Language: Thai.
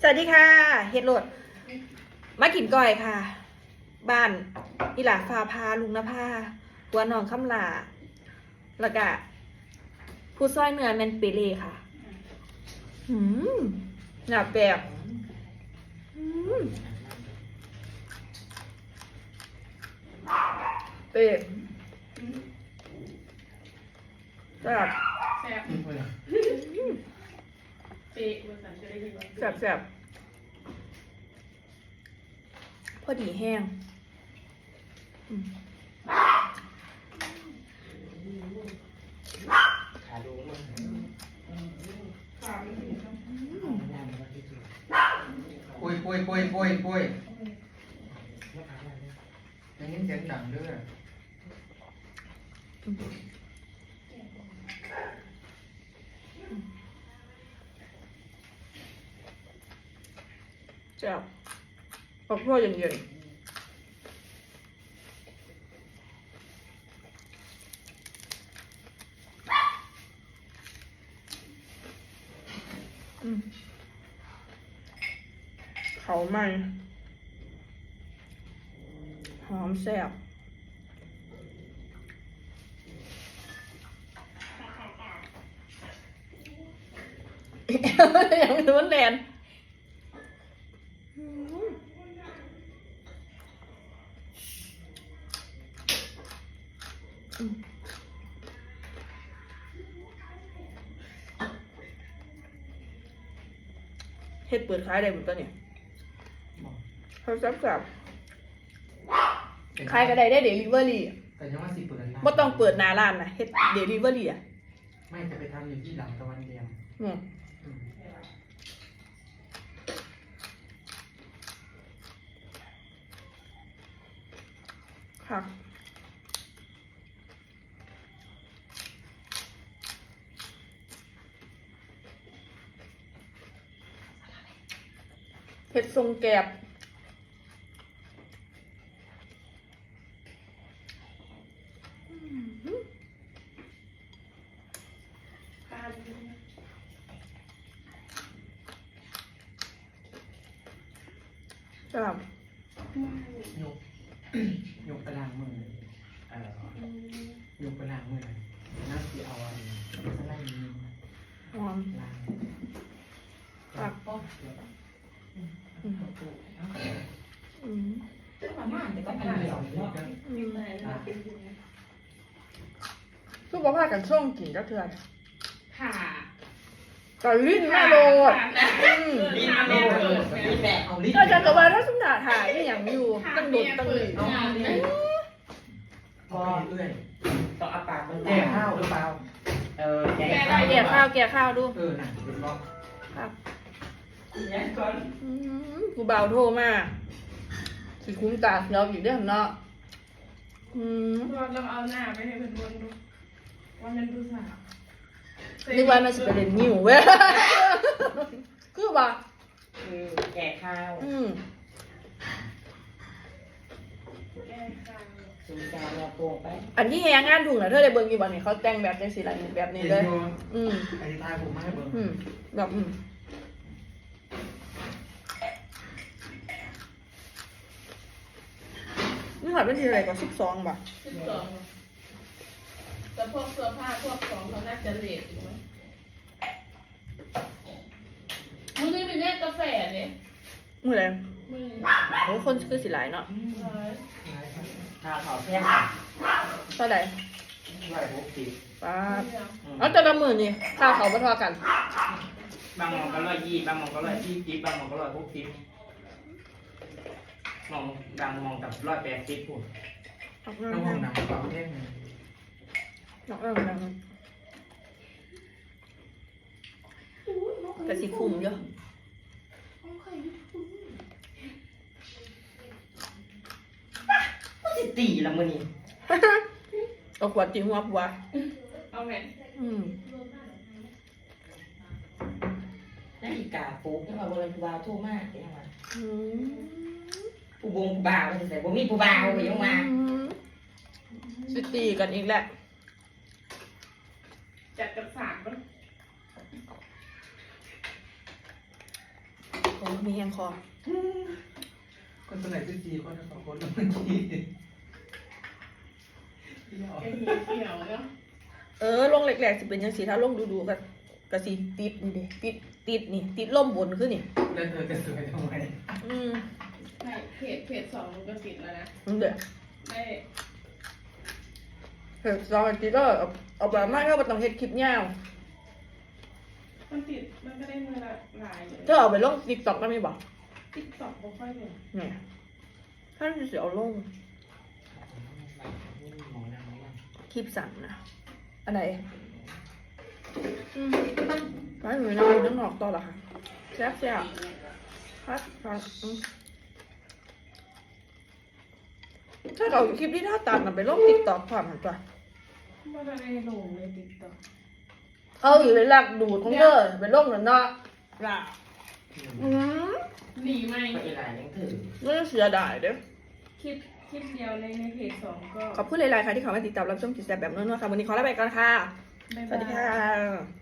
สวัสดีค่ะ เฮ็ดโหลด มากินก้อยค่ะ บ้านอีหลาฟาพาลุงนภาหัวหนองคำลาแล้วก็ผู้ซอยเนื้อแมนเปเล่ค่ะ อืมหนับแบบอืมเป็ดแบบแซ่บ เป๊ะภาษาจะได้ยินว่าแบบแบบพอดีแห้งอืมขาดูมันขาไม่ถึงครับคุยคุยคุยคุยคุยได้ยินเสียงดังด้วย แซ่บพอพ่อเย็นๆเขาไหมหอมแซ่บย่างนู้นแลน เฮ็ดเปิดขายได้หมดตัวเนี่ยเขาซับซับขายก็ได้ได้เดลิเวอรี่แต่ยังว่าสิเปิดร้านบ่ต้องเปิดหน้าร้านนะเฮ็ดเดลิเวอรี่อะ ไม่จะไปทำอยู่ที่หลังตะวันเดียงอืม เฮ็ดทรงแกบขาดีจ้ายกยกไปล้างมือเอ่อยกไปล้างมือน่าสิเอาอันสไลด์นี้หอมล้างครับป๊อก เดี๋ยวอืมเอาตู้เอาอืมอันนี้สองชุดกันอืมแต่เราเป็นยังไงสุขภาพกันช่วงกินก็เถื่อนผ่าก็ลิ้นมาโลดอืมลิ้นมาโลดมีแบกเอาลิ้นก็จะกระว่าถ้าสมนาถ่ายนี่อย่างอยู่ตั้งโดดตั้งหลีเอาลิ้นก็เอื้อยต้องเอาปากมันแกะข้าวหรือเปล่าเออแกะแก่ข้าวแก่ข้าวดูเออน่ะเป็นบอกครับ แกะก่อนอืมกูเบาโทรมาสิคุ้มตาเราอีกเด้อเนาะอืมเราต้องเอาหน้าไปให้เพื่อนๆดูว่ามันดูสาวนึกว่ามันสิไปเล่นนิ้วเว้ยคือว่าคือแกะข้าวอืมแก้ข้าวสูจานเราโปร่งไปอันที่แฮงานถุงนะเธอได้เบิ่งอยู่บ่นี่เขาแต่งแบบจังสีอะไรแบบนี้เลย อืมไอ้ทายผมมาให้เบิ่งอืมแบบอืม นี่หัดเป็นทีอะไรก็สิบสองบ่ะสิบสองแต่พวกเสื้อผ้าพวกของเขาน่าจะเลทอยู่ไหมมึงนี่เป็นแม่กาแฟเนี่ยมื่อไรมึงโอ้คนคือสิหลายเนาะร้อยข้าวขาวแพงเท่าไหร่ไหวหกสิบป้าบเดียวเอาแต่ละหมื่นนี่ค่าเขาบ่เทอกัน บางหมองก็ร้อยยี่บางหมองก็ร้อยสี่สิบบางหมองก็ร้อยหกสิบห มองบางหมองกับร้อยแปดสิบพูดเอาเงินต้องห้องน้ำเปล่าแท่งเอาเงินเอาเงินแต่สิคุ้มเยอะก็สิตีละมือนี่เอาขวดตีหัวปัวเอาแม่อืมนาฬิกาปลุกยังว่าบริวารโทรมากยังว่าอืม ผู้บงผู้บ่าวมันจะใส่บ่มีผู้บ่าวก็ยังมาสิตีกันอีกแหละจัดกับสามมันโอ้มีแฮงคอคนตัวไหนเป็นสี่คนสองคนแล้วมันกี่เที่ยวไอ้เหี่ยวเหี่ยวเนาะเออลงแหลกๆสิเป็นยังสีถ้าลงดูๆก็ก็สิติดนี่ดิติดติดนี่ ติดล่มบนขึ้นนี่แล้วเธอจะสวยทำไมอืม ใช่เพจเพจสองมันก็ติดแล้วนะนั่นเด้อได้เฮ้ยลองติดแล้วเอาเอาแบบมากก็บ่ต้องเฮ็ดคลิปยาวมันติดมันก็ได้มือละหลายเลยจะเอาไปลง TikTok ได้ไหมบ่ติ๊กต็อกบ่ค่อยเลยแหมถ้าจะเอาลงหมอนางไหมล่ะคลิปสั่นนะอะไรอืมไปหนูนอนน้ำหนอกต่อเหรอคะแซ่บแซ่บพัดพัดอืม ถ้าเอาคลิปที่ท่าตัดน่ะไปลง TikTok ความมันตัวมันก็ได้ลงเลยติ๊กต็อกเอาอยู่ในหลักดูดของเธอไปลงนั่นเนาะล่ะอืมหนีไหมก็อีหลายยังถือไม่ต้องเสียดายเด้อคลิปคลิปเดียวในในเพจสองก็ขอบคุณหลายๆค่ะที่เข้ามาติดตามรับชมกิจแซ่บแบบนู้นๆค่ะวันนี้ขอลาไปก่อนค่ะบ๊ายสบายวัสดีค่ะ